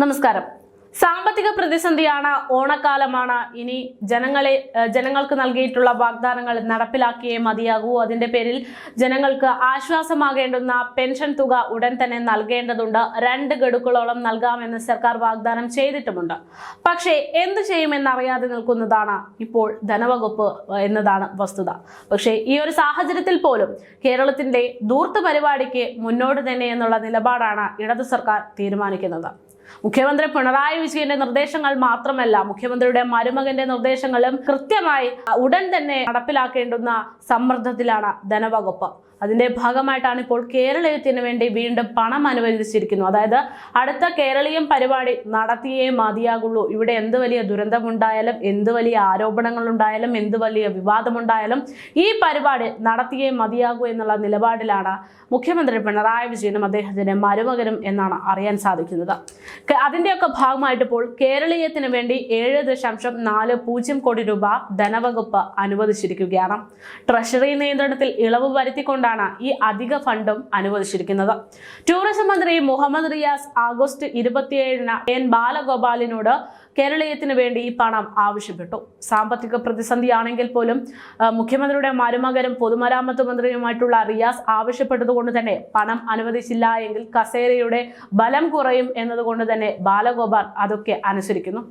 നമസ്കാരം സാമ്പത്തിക പ്രതിസന്ധിയാണ് ഓണക്കാലമാണ്. ഇനി ജനങ്ങളെ ജനങ്ങൾക്ക് നൽകിയിട്ടുള്ള വാഗ്ദാനങ്ങൾ നടപ്പിലാക്കിയേ മതിയാകൂ. അതിന്റെ പേരിൽ ജനങ്ങൾക്ക് ആശ്വാസമാകേണ്ടുന്ന പെൻഷൻ തുക ഉടൻ തന്നെ നൽകേണ്ടതുണ്ട്. രണ്ട് ഗഡുക്കളോളം നൽകാമെന്ന് സർക്കാർ വാഗ്ദാനം ചെയ്തിട്ടുമുണ്ട്. പക്ഷേ എന്ത് ചെയ്യുമെന്നറിയാതെ നിൽക്കുന്നതാണ് ഇപ്പോൾ ധനവകുപ്പ് എന്നതാണ് വസ്തുത. പക്ഷേ ഈ ഒരു സാഹചര്യത്തിൽ പോലും കേരളത്തിന്റെ ദൂർത്ത് പരിപാടിക്ക് മുന്നോട്ട് തന്നെ എന്നുള്ള നിലപാടാണ് ഇടതു സർക്കാർ തീരുമാനിക്കുന്നത്. മുഖ്യമന്ത്രി പിണറായി വിജയന്റെ നിർദ്ദേശങ്ങൾ മാത്രമല്ല മുഖ്യമന്ത്രിയുടെ മരുമകന്റെ നിർദ്ദേശങ്ങളും കൃത്യമായി ഉടൻ തന്നെ നടപ്പിലാക്കേണ്ടുന്ന സമ്മർദ്ദത്തിലാണ് ധനവകുപ്പ്. അതിന്റെ ഭാഗമായിട്ടാണ് ഇപ്പോൾ കേരളീയത്തിന് വേണ്ടി വീണ്ടും പണം അനുവദിച്ചിരിക്കുന്നു. അതായത് അടുത്ത കേരളീയം പരിപാടി നടത്തിയേ മതിയാകുള്ളൂ. ഇവിടെ എന്ത് വലിയ ദുരന്തമുണ്ടായാലും എന്ത് വലിയ ആരോപണങ്ങൾ ഉണ്ടായാലും എന്ത് വലിയ വിവാദമുണ്ടായാലും ഈ പരിപാടി നടത്തിയേ മതിയാകൂ എന്നുള്ള നിലപാടിലാണ് മുഖ്യമന്ത്രി പിണറായി വിജയനും അദ്ദേഹത്തിന്റെ മരുമകനും എന്നാണ് അറിയാൻ സാധിക്കുന്നത്. അതിന്റെയൊക്കെ ഭാഗമായിട്ട് ഇപ്പോൾ കേരളീയത്തിന് വേണ്ടി ഏഴ് ദശാംശം നാല് പൂജ്യം കോടി രൂപ ധനവകുപ്പ് അനുവദിച്ചിരിക്കുകയാണ്. ട്രഷറി നിയന്ത്രണത്തിൽ ഇളവ് വരുത്തിക്കൊണ്ടാണ് ഈ അധിക ഫണ്ടും അനുവദിച്ചിരിക്കുന്നത്. ടൂറിസം മന്ത്രി മുഹമ്മദ് റിയാസ് ആഗസ്റ്റ് ഇരുപത്തിയേഴിന് എൻ ബാലഗോപാലിനോട് കേരളീയത്തിന് വേണ്ടി ഈ പണം ആവശ്യപ്പെട്ടു. സാമ്പത്തിക പ്രതിസന്ധിയാണെങ്കിൽ പോലും മുഖ്യമന്ത്രിയുടെ മരുമകനും പൊതുമരാമത്ത് മന്ത്രിയുമായിട്ടുള്ള റിയാസ് ആവശ്യപ്പെട്ടതുകൊണ്ട് തന്നെ പണം അനുവദിച്ചില്ല എങ്കിൽ കസേരയുടെ ബലം കുറയും എന്നതുകൊണ്ട് തന്നെ ബാലഗോപാൽ അതൊക്കെ അനുസരിക്കുന്നു.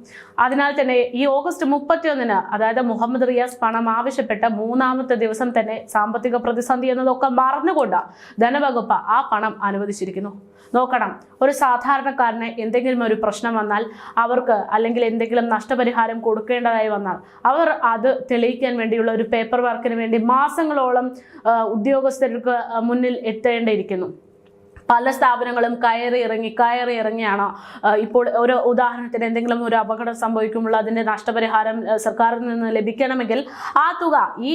അതിനാൽ തന്നെ ഈ ഓഗസ്റ്റ് മുപ്പത്തിയൊന്നിന് അതായത് മുഹമ്മദ് റിയാസ് പണം ആവശ്യപ്പെട്ട മൂന്നാമത്തെ ദിവസം തന്നെ സാമ്പത്തിക പ്രതിസന്ധി എന്നതൊക്കെ മറന്നുകൊണ്ട് ധനവകുപ്പ് ആ പണം അനുവദിച്ചിരിക്കുന്നു. നോക്കണം ഒരു സാധാരണക്കാരന് എന്തെങ്കിലും ഒരു പ്രശ്നം വന്നാൽ അവർക്ക് അല്ലെങ്കിൽ എന്തെങ്കിലും നഷ്ടപരിഹാരം കൊടുക്കേണ്ടതായി വന്നാൽ അവർ അത് തെളിയിക്കാൻ വേണ്ടിയുള്ള ഒരു പേപ്പർ വർക്കിന് വേണ്ടി മാസങ്ങളോളം ഉദ്യോഗസ്ഥർക്ക് മുന്നിൽ എത്തേണ്ടിയിരിക്കുന്നു. പല സ്ഥാപനങ്ങളും കയറി ഇറങ്ങി കയറി ഇറങ്ങിയാണ്. ഇപ്പോൾ ഒരു ഉദാഹരണത്തിന് എന്തെങ്കിലും ഒരു അപകടം സംഭവിക്കുമ്പോൾ അതിന്റെ നഷ്ടപരിഹാരം സർക്കാരിൽ നിന്ന് ലഭിക്കണമെങ്കിൽ ആ തുക ഈ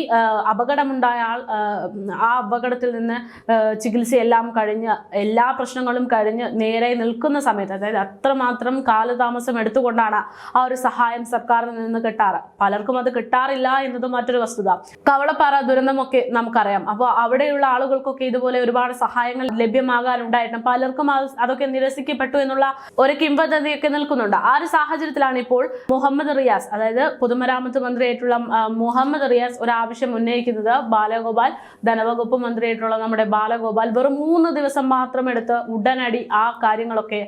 അപകടമുണ്ടായ ആൾ ആ, അപകടത്തിൽ നിന്ന് ചികിത്സയെല്ലാം കഴിഞ്ഞ് എല്ലാ പ്രശ്നങ്ങളും കഴിഞ്ഞ് നേരെ നിൽക്കുന്ന സമയത്ത് അതായത് അത്രമാത്രം കാലതാമസം എടുത്തുകൊണ്ടാണ് ആ ഒരു സഹായം സർക്കാരിൽ നിന്ന് കിട്ടാറ്. പലർക്കും അത് കിട്ടാറില്ല എന്നത് മറ്റൊരു വസ്തുത. കവളപ്പാറ ദുരന്തമൊക്കെ നമുക്കറിയാം. അപ്പോൾ അവിടെയുള്ള ആളുകൾക്കൊക്കെ ഇതുപോലെ ഒരുപാട് സഹായങ്ങൾ ലഭ്യമാകാനുണ്ടായിട്ടും പലർക്കും അതൊക്കെ നിരസിക്കപ്പെട്ടു എന്നുള്ള ഒരു കിംവദന്തിയൊക്കെ നിൽക്കുന്നുണ്ട്. ആ ഒരു സാഹചര്യത്തിലാണ് ഇപ്പോൾ മുഹമ്മദ് റിയാസ് അതായത് പൊതുമരാമത്ത് മന്ത്രിയായിട്ടുള്ള മുഹമ്മദ് റിയാസ് ഒരു ആവശ്യം ഉന്നയിക്കുന്നത് ബാലഗോപാൽ ധനവകുപ്പ് മന്ത്രിയായിട്ടുള്ള നമ്മുടെ ബാലഗോപാൽ വെറും മൂന്ന് ദിവസം മാത്രം എടുത്ത് ഉടനടി ആ കാര്യങ്ങളൊക്കെ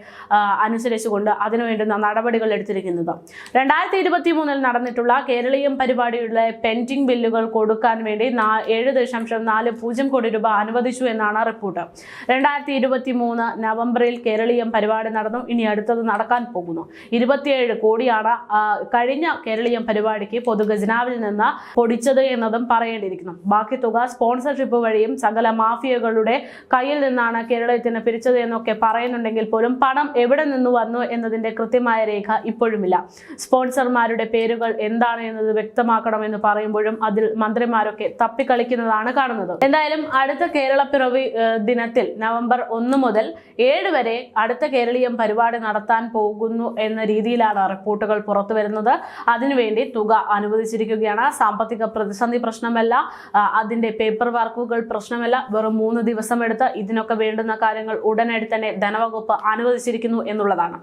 അനുസരിച്ചുകൊണ്ട് അതിനു വേണ്ടുന്ന നടപടികൾ എടുത്തിരിക്കുന്നത്. രണ്ടായിരത്തി ഇരുപത്തി മൂന്നിൽ നടന്നിട്ടുള്ള കേരളീയം പരിപാടിയുടെ പെൻഡിംഗ് ബില്ലുകൾ കൊടുക്കാൻ വേണ്ടി ഏഴ് ദശാംശം നാല് പൂജ്യം കോടി രൂപ അനുവദിച്ചു എന്നാണ് റിപ്പോർട്ട്. രണ്ടായിരത്തി ഇരുപത്തി മൂന്ന് നവംബറിൽ കേരളീയം പരിപാടി നടന്നു. ഇനി അടുത്തത് നടക്കാൻ പോകുന്നു. ഇരുപത്തിയേഴ് കോടിയാണ് കഴിഞ്ഞ കേരളീയം പരിപാടിക്ക് പൊതുഖജനാവിൽ നിന്ന് പൊടിച്ചത് എന്നതും പറയേണ്ടിയിരിക്കുന്നു. ബാക്കി തുക സ്പോൺസർഷിപ്പ് വഴിയും സകല മാഫിയകളുടെ കയ്യിൽ നിന്നാണ് കേരളത്തിന് പിരിച്ചത് എന്നൊക്കെ പറയുന്നുണ്ടെങ്കിൽ പോലും പണം എവിടെ നിന്ന് വന്നു എന്നതിന്റെ കൃത്യമായ രേഖ ഇപ്പോഴുമില്ല. സ്പോൺസർമാരുടെ പേരുകൾ എന്താണ് എന്നത് വ്യക്തമാക്കണമെന്ന് പറയുമ്പോഴും അതിൽ മന്ത്രിമാരൊക്കെ തപ്പിക്കളിക്കുന്നതാണ് കാണുന്നത്. എന്തായാലും അടുത്ത കേരളപ്പിറവി പിറവി ദിനത്തിൽ നവംബർ ഒന്ന് മുതൽ ഏഴ് വരെ അടുത്ത കേരളീയം പരിപാടി നടത്താൻ പോകുന്നു എന്ന രീതിയിലാണ് റിപ്പോർട്ടുകൾ പുറത്തു വരുന്നത്. അതിനുവേണ്ടി തുക അനുവദിച്ചിരിക്കുകയാണ്. സാമ്പത്തിക പ്രതിസന്ധി പ്രശ്നമല്ല. അതിന്റെ പേപ്പർ വർക്കുകൾ പ്രശ്നമല്ല. വെറും മൂന്ന് ദിവസം എടുത്ത് ഇതിനൊക്കെ വേണ്ടുന്ന കാര്യങ്ങൾ ഉടനടി തന്നെ ധനവകുപ്പ് അനുവദിച്ചിരിക്കുന്നു എന്നുള്ളതാണ്.